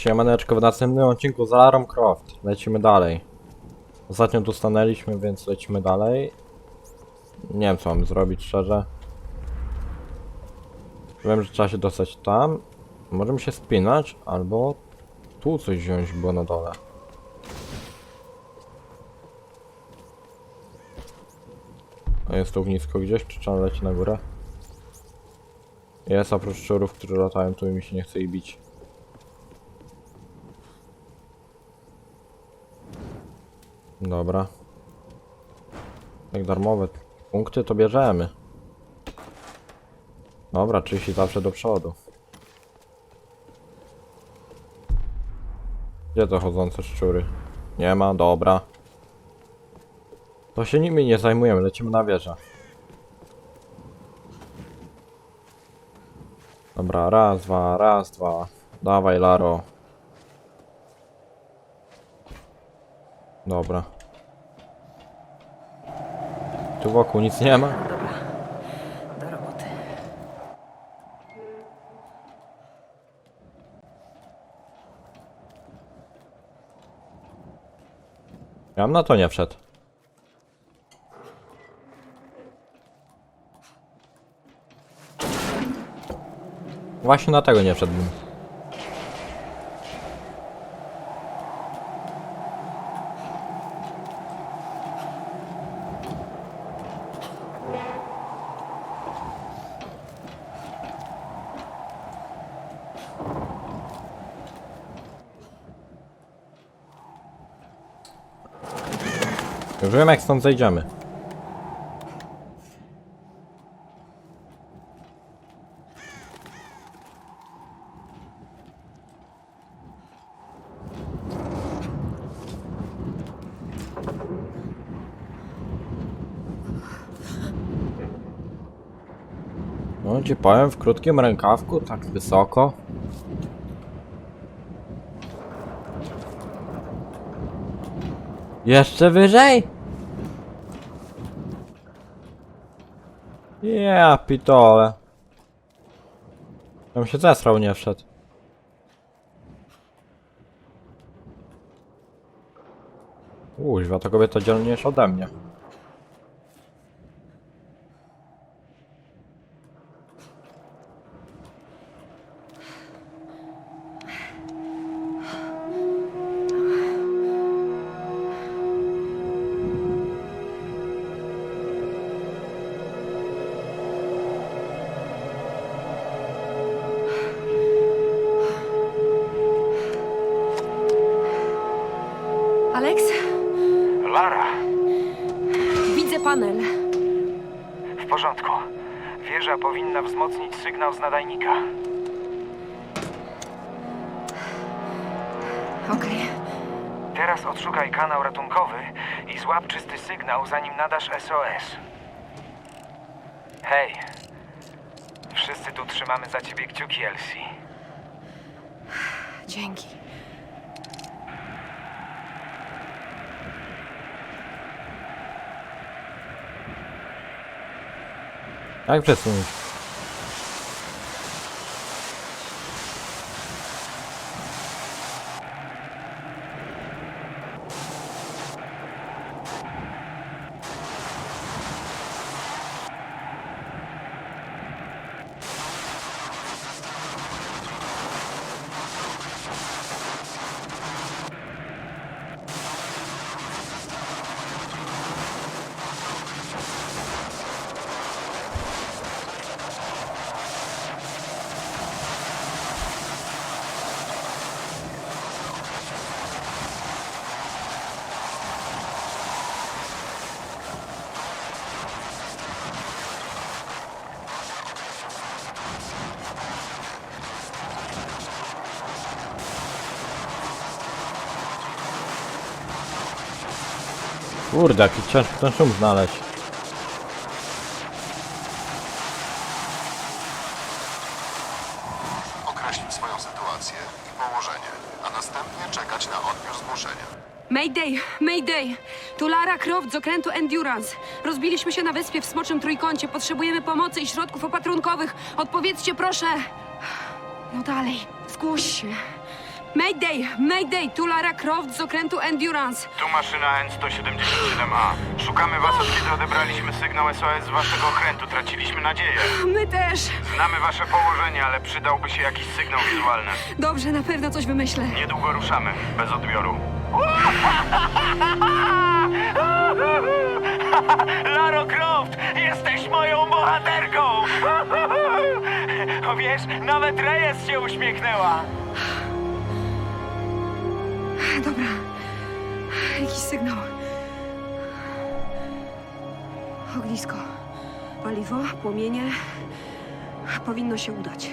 Siemaneczko, w następnym odcinku z Larą Croft. Lecimy dalej. Ostatnio tu stanęliśmy, więc lecimy dalej. Nie wiem co mamy zrobić, szczerze. Wiem, że trzeba się dostać tam. Możemy się spinać, albo tu coś wziąć było na dole. A jest to ognisko gdzieś, czy trzeba lecieć na górę? Jest oprócz szczurów, które latają tu i mi się nie chce ich bić. Dobra. Jak darmowe punkty to bierzemy. Dobra, 30 zawsze do przodu. Gdzie te chodzące szczury? Nie ma, dobra. To się nimi nie zajmujemy, lecimy na wieżę. Dobra, raz, dwa, raz, dwa. Dawaj, Laro. Dobra. Tu wokół nic nie ma? Dobra, do roboty. Ja bym na to nie wszedł. Właśnie na tego nie wszedłbym. Już wiem jak stąd zejdziemy. No ci powiem w krótkim rękawku, tak wysoko. Jeszcze wyżej? Ja pitole. Tam się zesrał nie wszedł. Uźwa, ta kobieta dzielniejsza ode mnie. Lara, widzę panel. w porządku. Wieża powinna wzmocnić sygnał z nadajnika. Okej. Teraz odszukaj kanał ratunkowy i złap czysty sygnał, zanim nadasz SOS. Hej, wszyscy tu trzymamy za ciebie kciuki, Elsie. Dzięki. Jak przesunąć? Kurde, jaki ciężko ten szum znaleźć. określić swoją sytuację i położenie, a następnie czekać na odbiór zgłoszenia. Mayday, Mayday! Tu Lara Croft z okrętu Endurance. Rozbiliśmy się na wyspie w Smoczym Trójkącie. Potrzebujemy pomocy i środków opatrunkowych. Odpowiedzcie proszę. No dalej, zgłoś się. Mayday! Mayday! Tu Lara Croft z okrętu Endurance. Tu maszyna N177A. Szukamy was od kiedy odebraliśmy sygnał SOS z waszego okrętu. Traciliśmy nadzieję. My też. Znamy wasze położenie, ale przydałby się jakiś sygnał wizualny. Dobrze, na pewno coś wymyślę. Niedługo ruszamy, bez odbioru. Laro Croft, jesteś moją bohaterką! Wiesz, nawet Reyes się uśmiechnęła. Dobra. Jakiś sygnał. Ognisko. Paliwo, płomienie. Powinno się udać.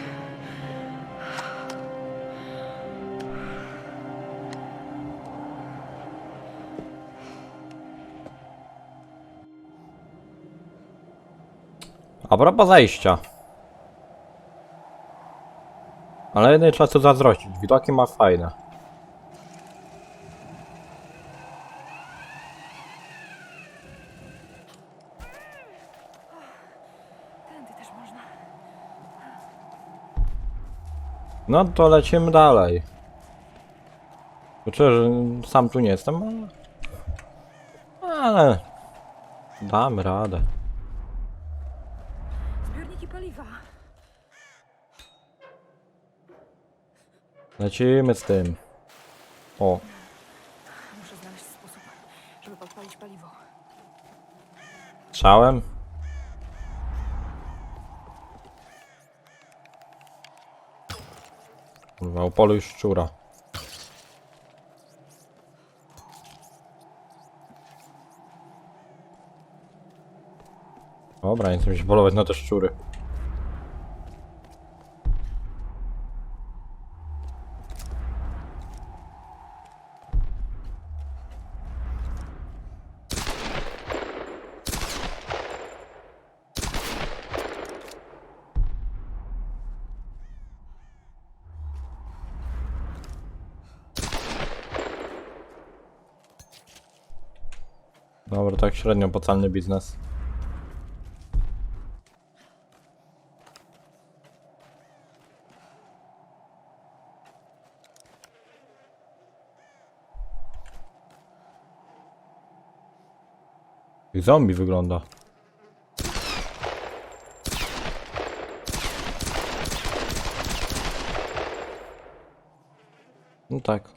A propos zejścia. Ale jednej tu zazdrościć. Widoki ma fajne. Tędy też można. No to lecimy dalej. Znaczy, że sam tu nie jestem, ale... Ale... Damy radę. Zbiorniki paliwa. Lecimy z tym. O, Muszę znaleźć sposób, żeby podpalić paliwo. strzałem. Upoluj szczura. Dobra, nie chcę się polować na te szczury. Dobra, tak średnio opłacalny biznes. Jak zombie wygląda. No tak.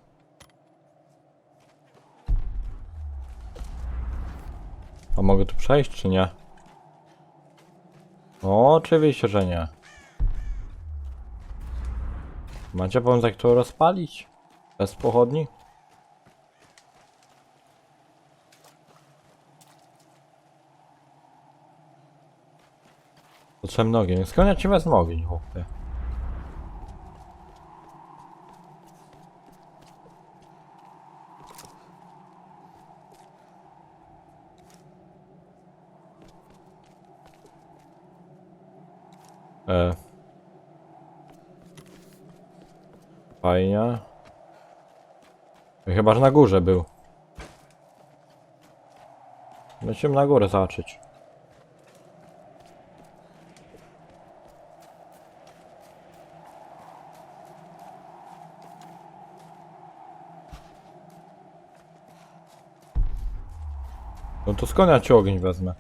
Przejść, czy nie? O, oczywiście, że nie. Macie pomysł, jak to rozpalić? Bez pochodni? Potrzebny ogień. Skąd ja ci wezmę ogień, chłopie? E. Fajnie. Chyba, że na górze był. Lecimy na górę zobaczyć. No to skąd ja ci ogień wezmę?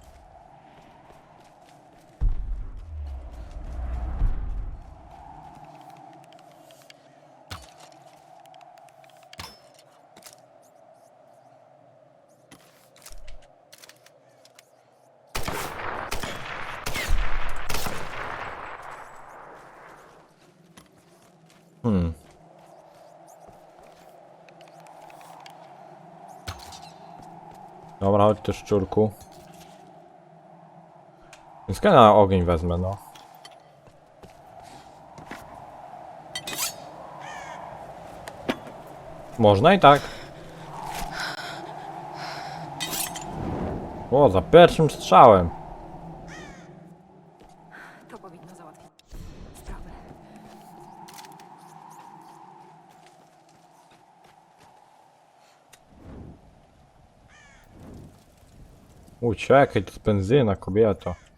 Dobra, chodź ty szczurku. Skąd ja ogień wezmę, no? Można i tak. O, za pierwszym strzałem. To powinno załatwić sprawę. Uciekaj, to jest benzyna, kobieto. Jest!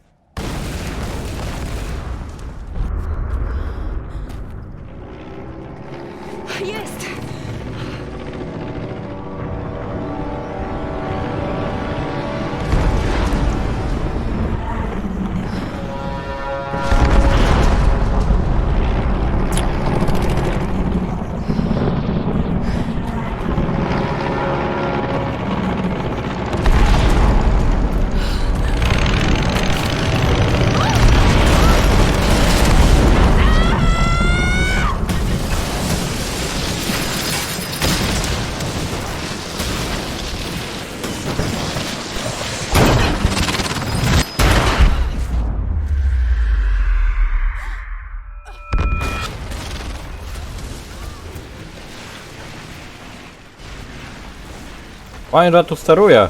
Fajnie, że tu steruje.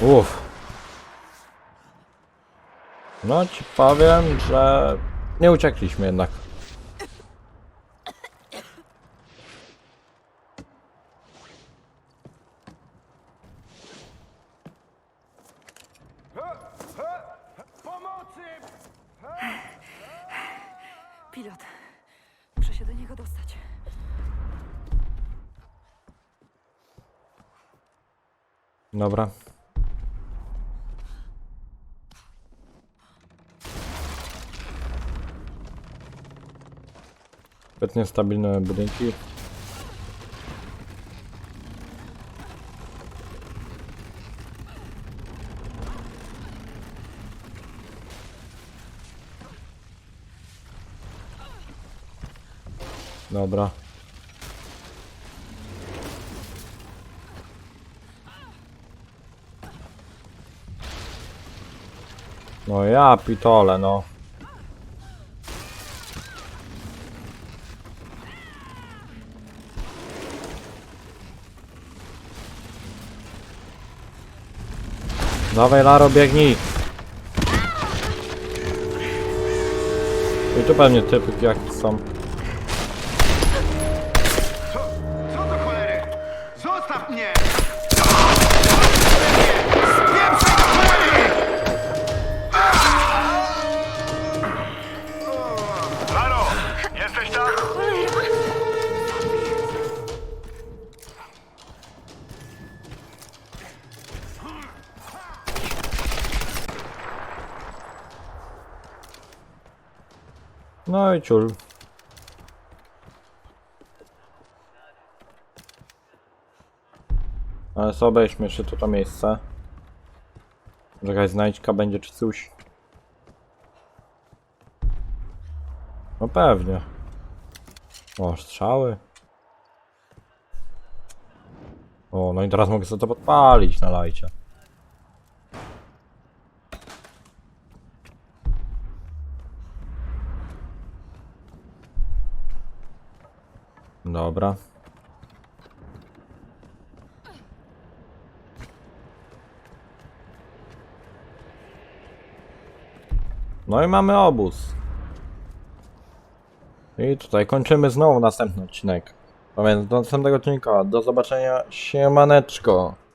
Uff. No ci powiem, że nie uciekliśmy jednak. Pilot. Muszę się do niego dostać. Dobra. Świetnie stabilne budynki. Dobra. No ja pitole, no. Dawaj Laro, biegnij! I tu pewnie typy jak są. No i ciul. Ale sobie obejrzmy jeszcze tu to miejsce. Jakaś znajdźka będzie czy coś. No pewnie. O, strzały. O, no i teraz mogę sobie to podpalić na lajcie. Dobra. No i mamy obóz. I tutaj kończymy znowu następny odcinek. A więc do następnego odcinka. Do zobaczenia. Siemaneczko.